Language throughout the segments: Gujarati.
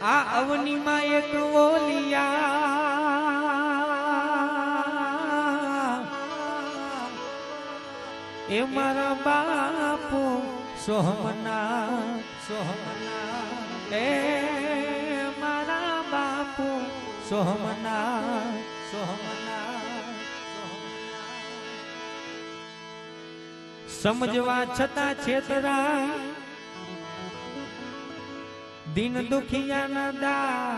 આ અવનીમાં એક વોલિયા એ મારા બાપુ સોહમના સોહમના. એ મારા બાપુ સોહમના સોહમના. સમજવા છતાં છેતરા દિન દુખિયાના દા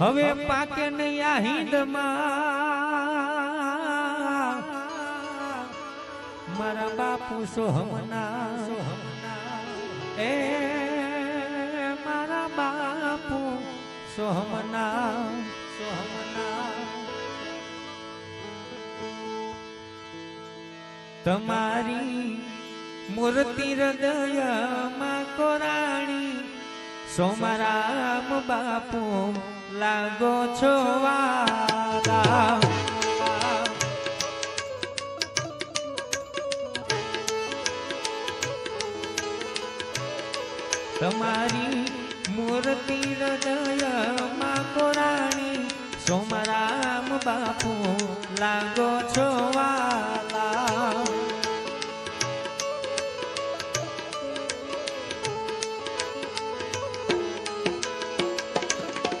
હવે પાકે નહીં આ હિંદમાં. મારા બાપુ સોહમના. એ મારા બાપુ સોહમના સોહમના. તમારી મૂર્તિ હૃદયમાં કોરાણી. સોમરામ બાપુ, લાગો છો વાલા તમારી મૂર્તિ હૃદયમાં કોરાણી. સોમરામ બાપુ, લાગો છો વાલા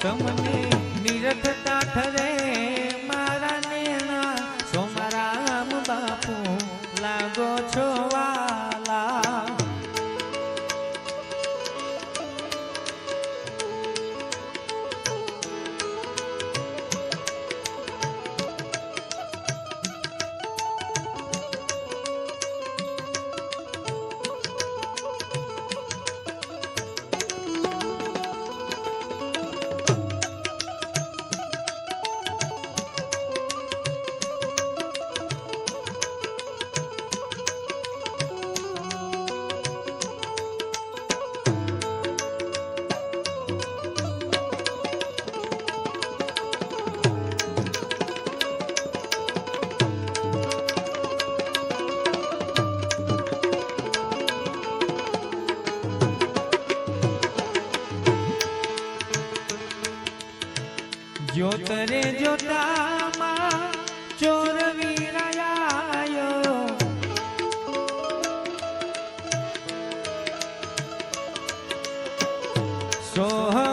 कमल જ્યોતરે જોતામાં ચોર વીરાયો સોહમનાથના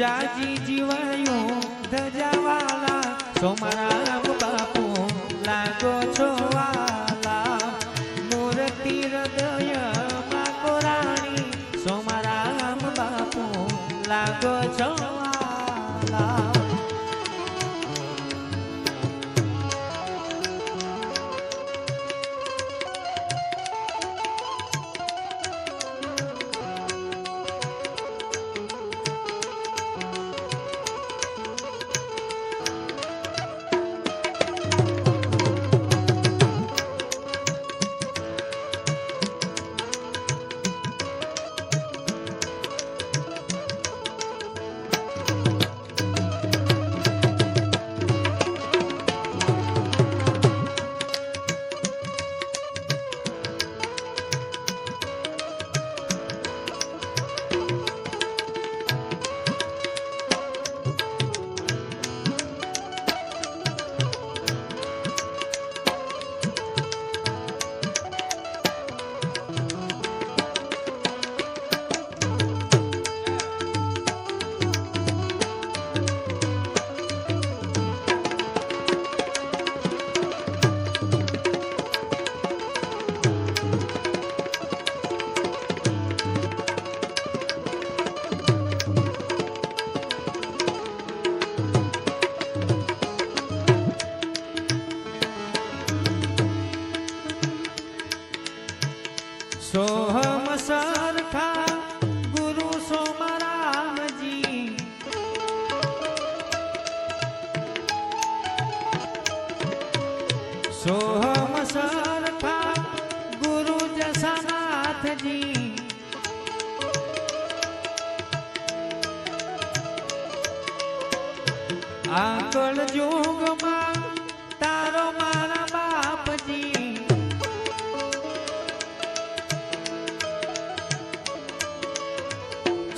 જાજી જીવાયું ધજાવાલા. સોમરામ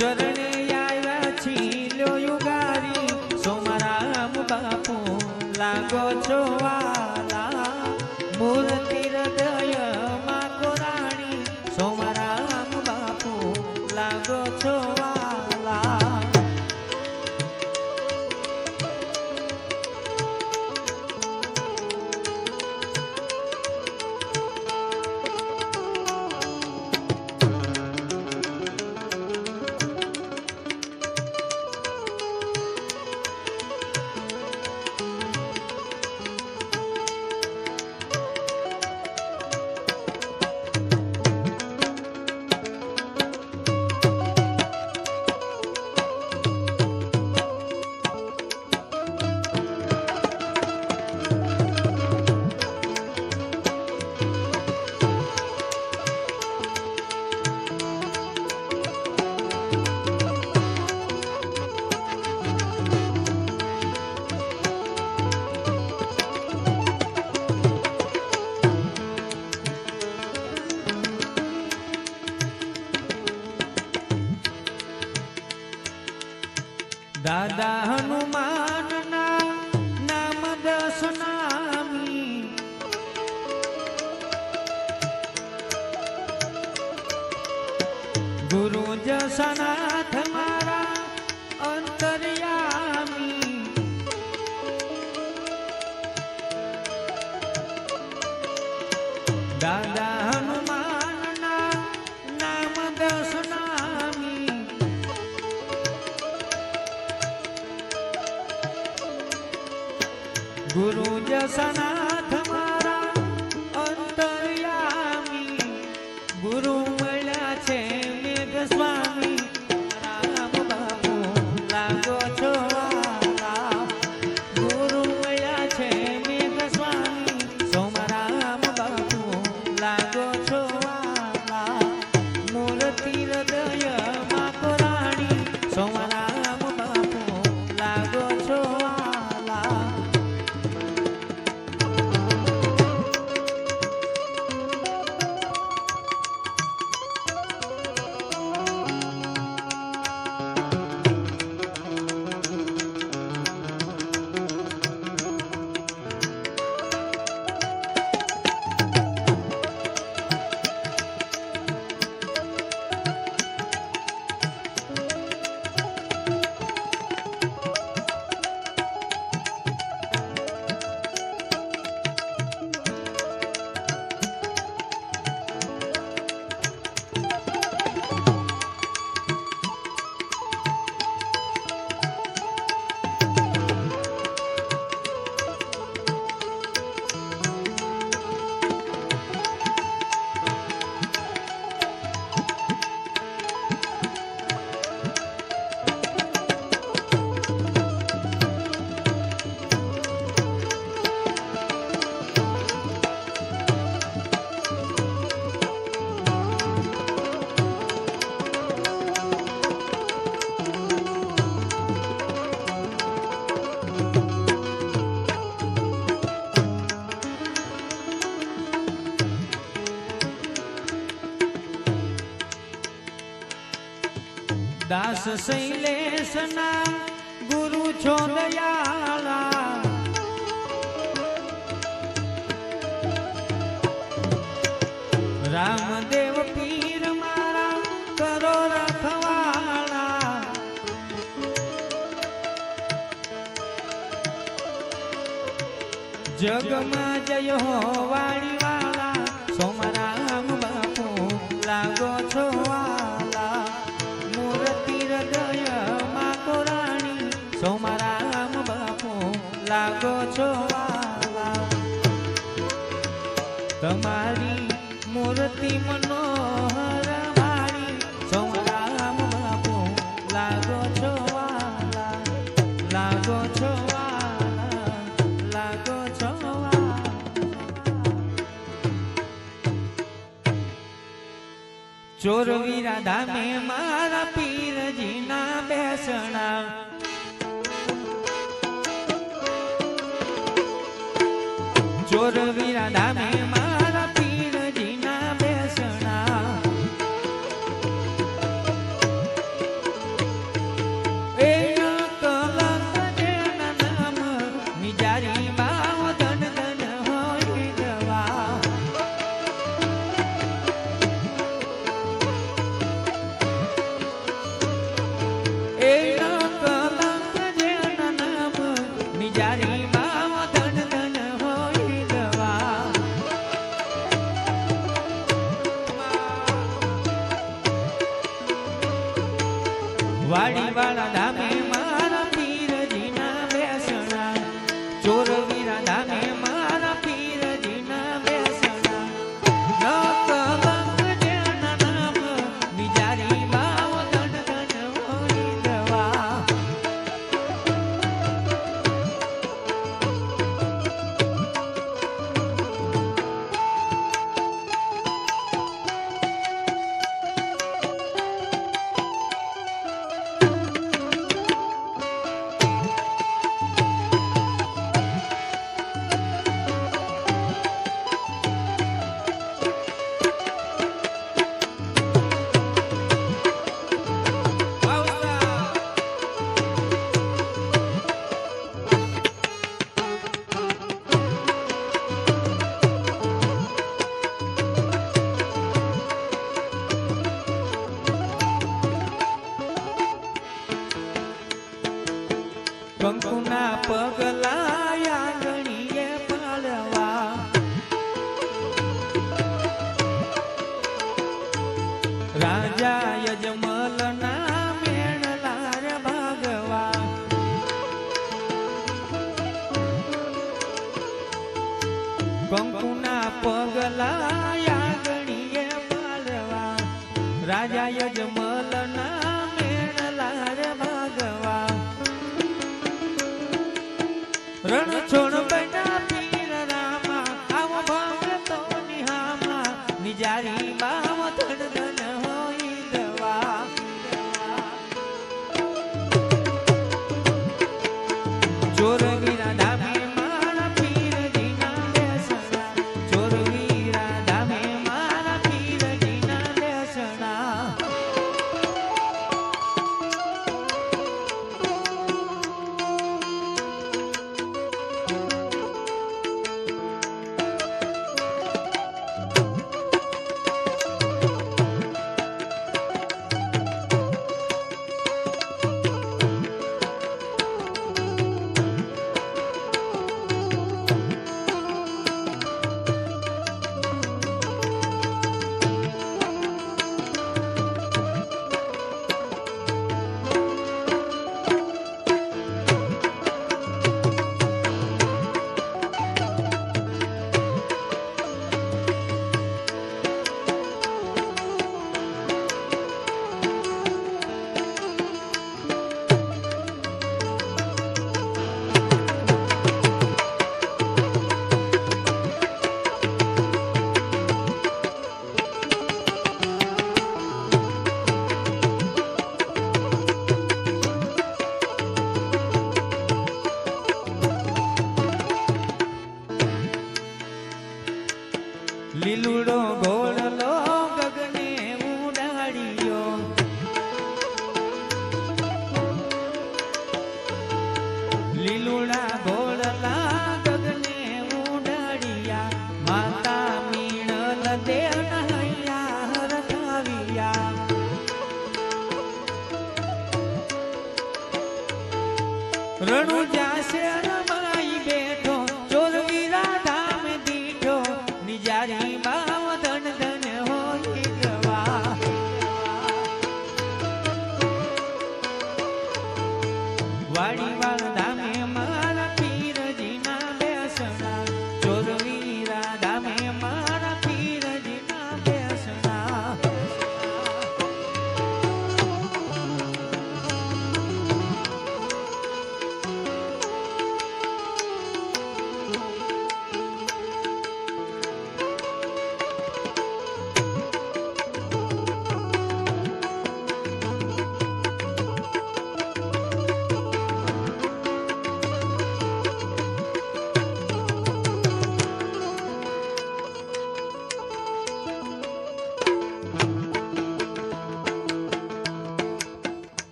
ચરણે આવ્યા છીલ્યો યુગારી. સોમરામ બાપુ લાગો છો આ ગુરુ જસનાથ મારા અંતર્યામી ગુરુ દાસ શૈલેષ નામ ગુરુ છો દયાળા રામદેવ પીર મારા કરો રખવાળા જગમાં જય હો વાળી વાળા સોમરામ લાગો છો તમારી મૂર્તિ મનોહર મારી સૌરામ લાગો છો લાગો છો લાગો છો ચોરવી મારા પીરજીના બેસણા ચોરવીરા ધામે. વાડી વાળા ધામે કંકુના પગલા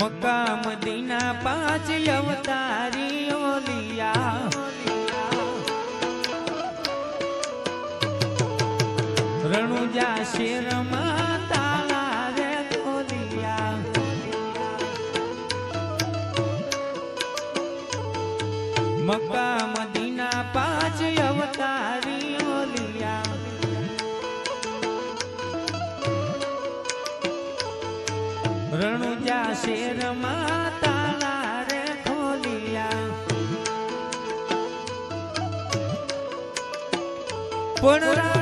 મક્કા મદીના પાંચ અવતારીઓ લિયા. રણુજા શેરમાં તાળા રે ખોલિયા મક્કા શેરમાં તાળા રે ખોલિયા. પણ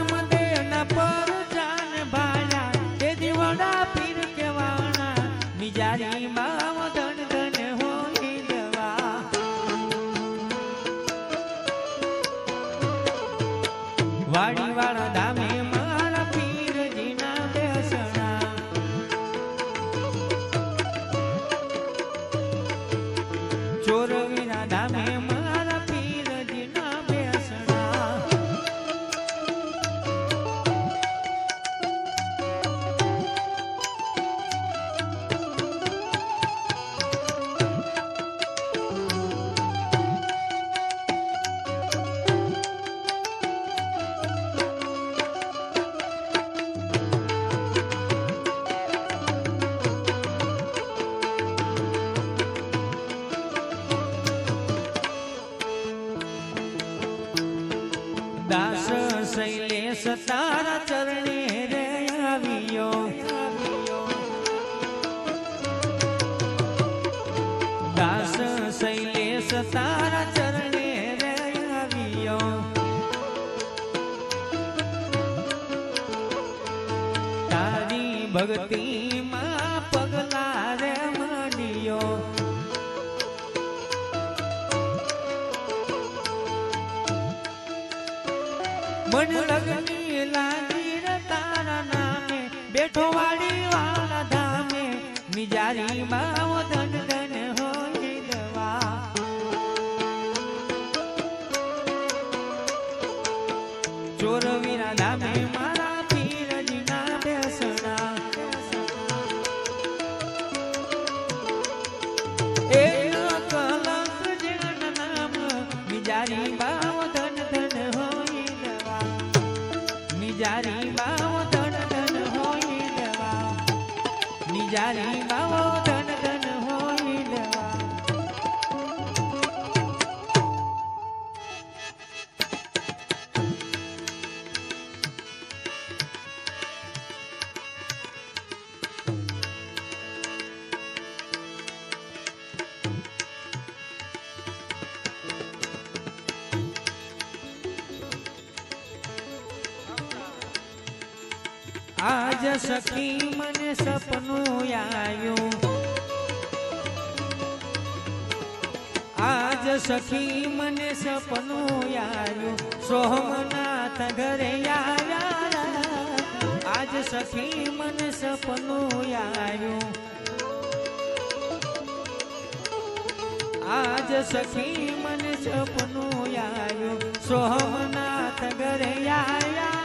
તારી ભક્તિમાં પગલા રે માંડ્યો. મન લગની લાગી રે તારા નામે, બેઠો વાડી વાળા ધામે નિજારી માં ધન ધન હોય દવા. ચોરવીરા ધામે મારા નિજારી બાવો ધન ધન દવા આજ સખી સખી મને સપનું આવ્યું સોમનાથ ઘરે આવ્યા. આજ સખી મને સપનું આવ્યું આજ સખી મને સપનું આવ્યું સોમનાથ ઘરે આવ્યા.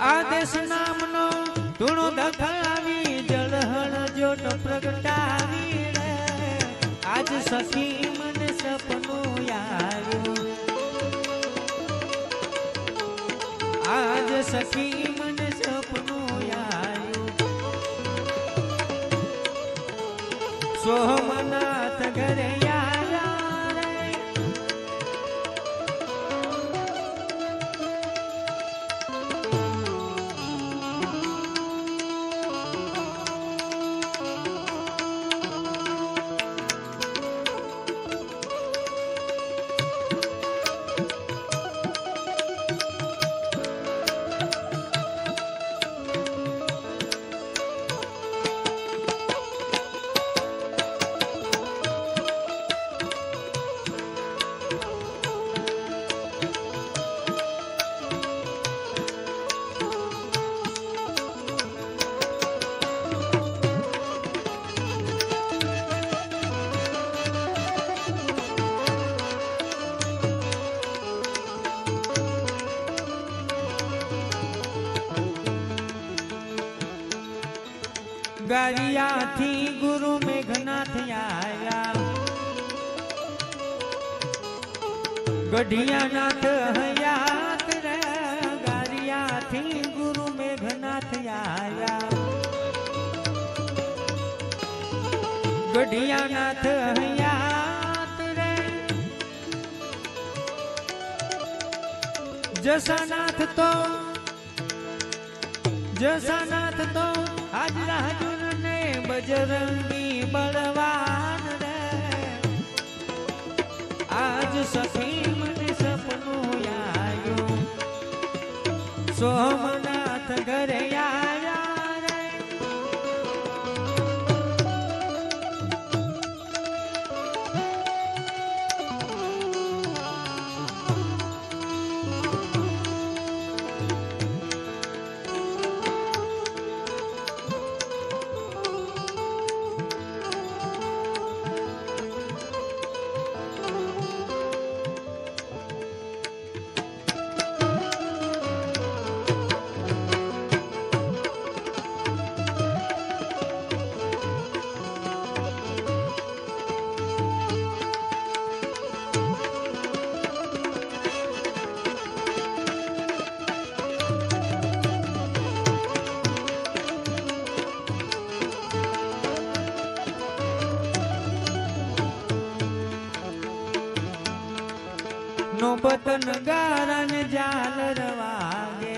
આદેશ નામનો ધૂણો દખાવી જળહળ જોટ પ્રગટાવી રે. આજ સખી મને સપનું આવ્યું આજ સખી મને સપનું આવ્યું સોહ ગારિયાથી ગુરુ મેઘનાથ આવ્યા ગઢિયાનાથ હયાત રે ગારિયાથી ગુરુ મેઘનાથ આવ્યા ગઢિયાનાથ હયાત રે જસાનાથ તો જસાનાથ તો હાજરા હજુર ને બજરંગી બળવાન રે. આજ સખી મને સપનું આવ્યું સોમનાથ ઘરે આયા બતન ગારન જાલ રવાગે.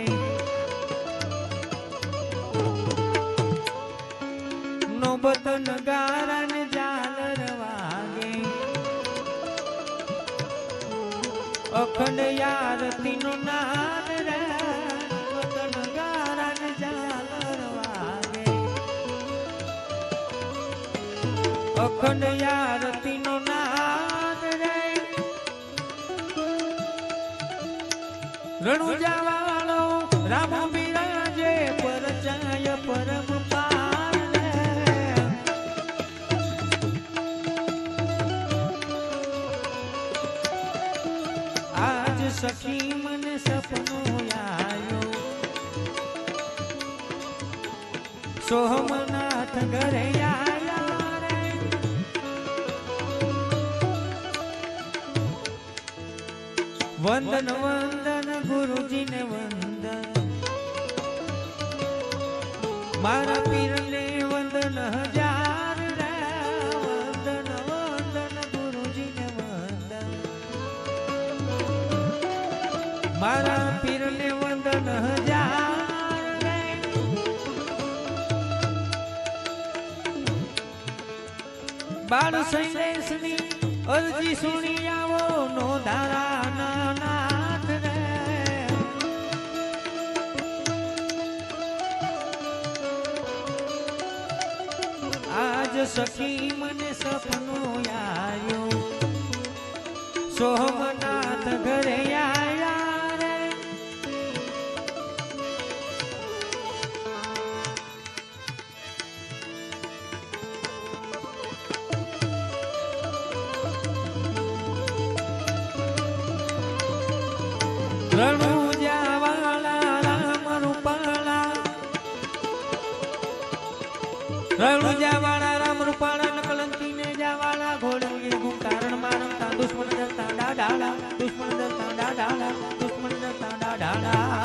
નો બતન ગારન જાલ રવાગે. અખંડ યારતી નો નાદ રે બતન ગારન અખંડ યારતી રણુજા વાળો રામ બિરાજે પરચાય પરમ પાર આજ સખી મને સપનું આવ્યો સોમનાથ ઘરે વંદન વંદન ગુરુજીને વંદન. મારા પીરને વંદન, હજાર વંદન વંદન ગુરુજીને વંદન. મારા પીરને વંદન, હજાર બાળ શૈલેષની અરજી સુણી આવો નો ધારા આજ સખી મને સપનું આવ્યું સોમનાથ ઘરે આયા. દલતા ડાડાળા દુશ્મન દલતા ડાડાળા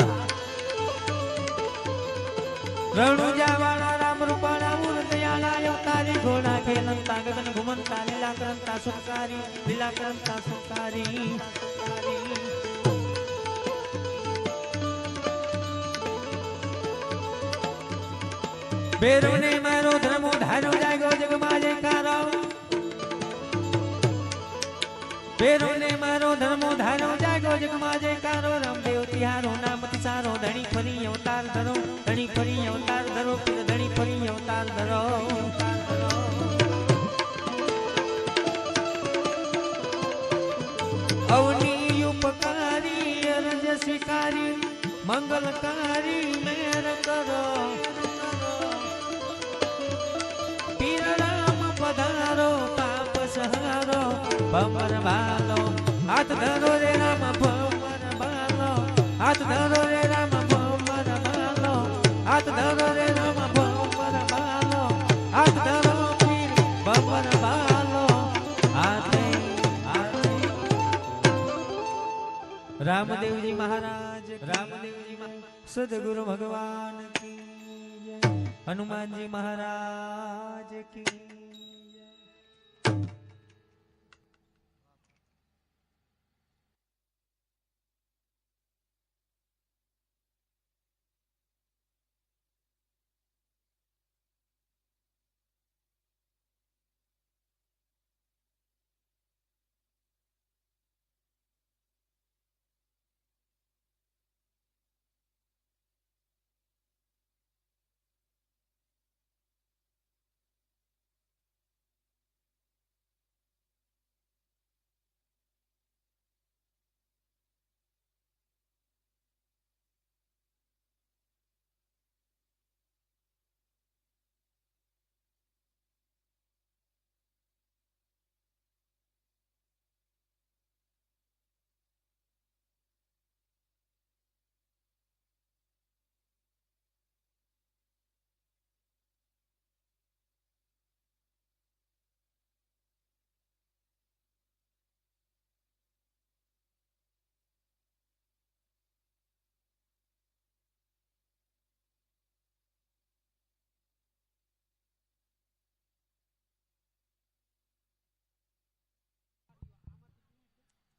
રણુજા વાળા રામ રૂપાળા મૂર્તયાળા અવતારી, ઘોડા ખેલંતા ગગન ઘુમંતા લીલા કરંતા સુખકારી લીલા કરંતા સુખકારી બેરવને મારો ધર્મો ધારો જાગો જગમાં જયકારો બેરવને મારો ધર્મો ધારો, જાગો જગમાં જયકારો, રામદેવ તિહારો, નામ સારો ધણી ફરી અવતાર ધરો, ધણી ફરી અવતાર ધરો પીર ધણી ફરી અવતાર ધરો. અવની ઉપકારી, અરજ સ્વીકારી, મંગલકારી મેર કરો. પીર રામ પધારો, પાપ સહારો. ભમર બાલો, હાથ ધરો રે રામ ભમર બાલો, હાથ ધરો રે રામ ભમર બાલો, હાથ ધરો રે રામ ભમર બાલો, હાથ ધરો પીર ભમર બાલો હાથે રામદેવજી મહારાજ, રામદેવજી સદગુરુ ભગવાન કી હનુમાનજી મહારાજ કી